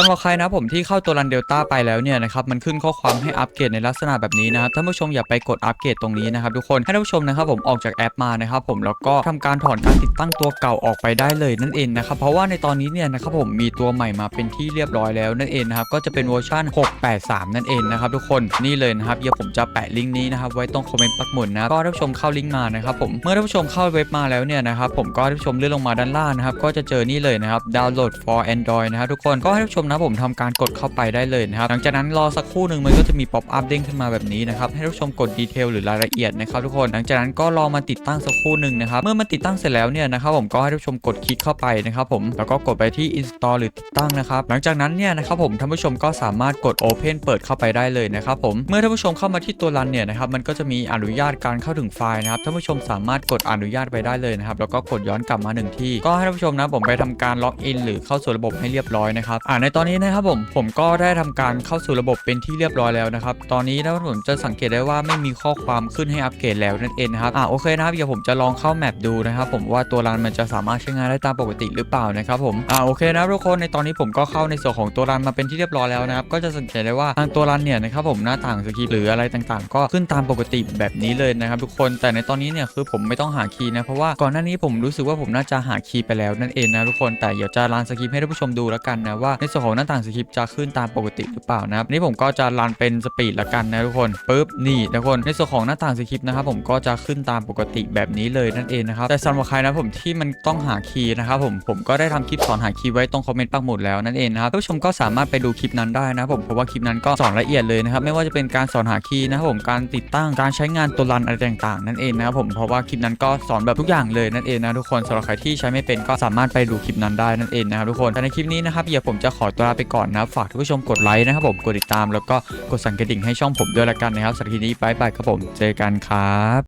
สำหรับใครนะผมที่เข้าตัวรันเดลต้าไปแล้วเนี่ยนะครับมันขึ้นข้อความให้อัปเกรดในลักษณะแบบนี้นะครับท่านผู้ชมอย่าไปกดอัปเกรดตรงนี้นะครับทุกคนให้ท่านผู้ชมนะครับผมออกจากแอปมานะครับผมแล้วก็ทำการถอนการติดตั้งตัวเก่าออกไปได้เลยนั่นเองนะครับเพราะว่าในตอนนี้เนี่ยนะครับผมมีตัวใหม่มาเป็นที่เรียบร้อยแล้วนั่นเองนะครับก็จะเป็นเวอร์ชัน683 นั่นเองนะครับทุกคนนี่เลยนะครับเดี๋ยวผมจะแปะลิงก์นี้นะครับไว้ตรงคอมเมนต์ปักหมุดนะก็ท่านผู้ชมเข้าลิงก์มานะครับผมเมื่อท่านผู้ชมเข้าเว็บมาแล้วเนี่ยนะครับผมก็ท่านผู้ชมเลื่อนลงมาด้านล่างนะครับก็จะเจอนี่เลยนะครับดาวน์โหลด for Android นะครับทุกคนก็ให้ท่านผู้ชมนะผมทำการกดเข้าไปได้เลยนะครับ หลังจากนั้นรอสักครู่หนึ่งมันก็จะมีป๊อปอัพเด้งขึ้นมาแบบนี้นะครับให้ท่านผู้ชมกดดีเทลหรือรายละเอียดนะครับทุกคนหลังจากนั้นก็รอมาติดตั้งสักครู่หนึ่งนะครับเมื่อมันติดตั้งเสร็จแล้วเนี่ยนะครับผมก็ให้ท่านผู้ชมกดคลิกเข้าไปนะครับผมแล้วก็กดไปที่ install หรือติดตั้งนะครับหลังจากนั้นเนี่ยนะครับผมท่านผู้ชมก็สามารถกด open เปิดเข้าไปได้เลยนะครับผมเมื่อท่านผู้ชมเข้ามาที่ตัวรันเนี่ยนะครับมันก็จะมีอนุญาตการเข้าถึงไฟล์นะครับท่านผู้ชมสามารถกดอนุญาตไปได้เลยนะครับแล้วก็กดย้อนกลับมาหนึ่งที่ก็ให้ท่านผู้ชมนะผมไปทำการล็อกอินหรือเข้าสู่ระบบให้เรียบร้อยนะครับอ่าในตอนนี้นะครับผมผมก็ได้ทำการเข้าสู่ระบบเป็นที่เรียบร้อยแล้วนะครับ ตอนนี้นะผมจะสังเกตได้ว่าไม่มีข้อความขึ้นให้อัปเกรดแล้วนั่นเองนะครับอ่าโอเคนะครับเดี๋ยวผมจะลองเข้าแมปดูนะครับผมว่าตัวรันมันจะสามารถใช้งานได้ตามปกติหรือเปล่านะครับผมอ่าโอเคนะทุกคนในตอนนี้ผมก็เข้าในส่วนของตัวรันมาเป็นที่เรียบร้อยแล้วนะครับก็จะสังเกตได้ว่าทางตัวรันเนี่ยนะครับผมหน้าต่างสคริปหรืออะไรต่างๆ ก็ขึ้นตามปกติแบบนี้เลยนะครับทุกคนแต่ในตอนนี้เนี่ยคือผมไม่ต้องหาคีย์นะเพราะว่าก่อนหน้านี้ผมรู้สึกว่าผมน่าจะหาคีย์ไปแล้วนั่นเองนะทุกคนแต่เดี๋ยวจะรันสคริปให้ท่านผู้ชมดูแล้วกันนะว่าในส่วนของหน้าต่างสคริปต์จะขึ้นตามปกติหรือเปล่านะครับนี่ผมก็จะรันเป็นสปีดละกันนะทุกคนปึ๊บนี่ทุกคนในส่วนของหน้าต่างสคริปต์นะครับผมก็จะขึ้นตามปกติแบบนี้เลยนั่นเองนะครับแต่สำหรับใครนะผมที่มันต้องหาคีย์นะครับผมผมก็ได้ทำคลิปสอนหาคีย์ไว้ตรงคอมเมนต์ปักหมุดแล้วนั่นเองนะครับผู้ชมก็สามารถไปดูคลิปนั้นได้นะผมเพราะว่าคลิปนั้นก็สอนละเอียดเลยนะครับไม่ว่าจะเป็นการสอนหาคีย์นะครับผมการติดตั้งการใช้งานตัวรันอะไรต่างๆนั่นเองนะครับผมเพราะว่าคลิปนั้นก็สอนแบบทุกอย่างเลยนั่นเองนะทุกคนสำหรับใครที่ใช้ไม่เป็นก็สามารถไปดูคลิปนั้นได้นั่นเองนะครับทุกคนแต่ในคลิปนี้นะครับเดี๋ยวผมจะขอตัวลาไปก่อนนะฝากทุกผู้ชมกดไลค์นะครับผมกดติดตามแล้วก็กดสั่นกระดิ่งให้ช่องผมด้วยละกันนะครับสำหรับคลิปนี้บายบายครับผมเจอกันครับ